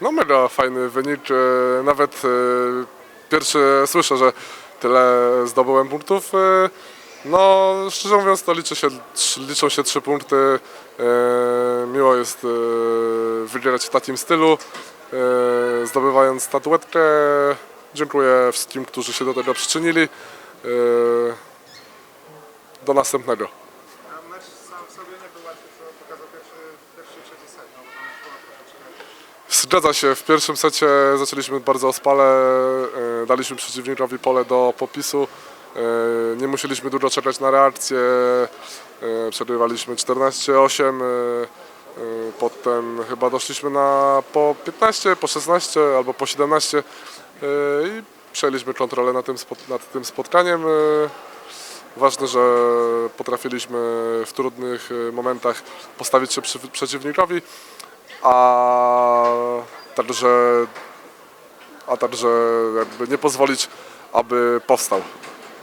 No mega fajny wynik. e, Nawet e, pierwszy słyszę, że tyle zdobyłem punktów. E, No szczerze mówiąc to liczy się, liczą się trzy punkty. E, Miło jest e, wygrać w takim stylu, e, zdobywając statuetkę. Dziękuję wszystkim, którzy się do tego przyczynili. E, Do następnego. A mecz sam w sobie nie był łatwy, co pokazał pierwszy Zgadza się, w pierwszym secie zaczęliśmy bardzo ospale, e, daliśmy przeciwnikowi pole do popisu, e, nie musieliśmy długo czekać na reakcję, e, przegrywaliśmy 14-8, e, e, potem chyba doszliśmy na po 15, po 16 albo po 17 e, i przejęliśmy kontrolę nad tym, nad tym spotkaniem. Ważne, że potrafiliśmy w trudnych momentach postawić się przeciwnikowi, a także, a także jakby nie pozwolić, aby powstał.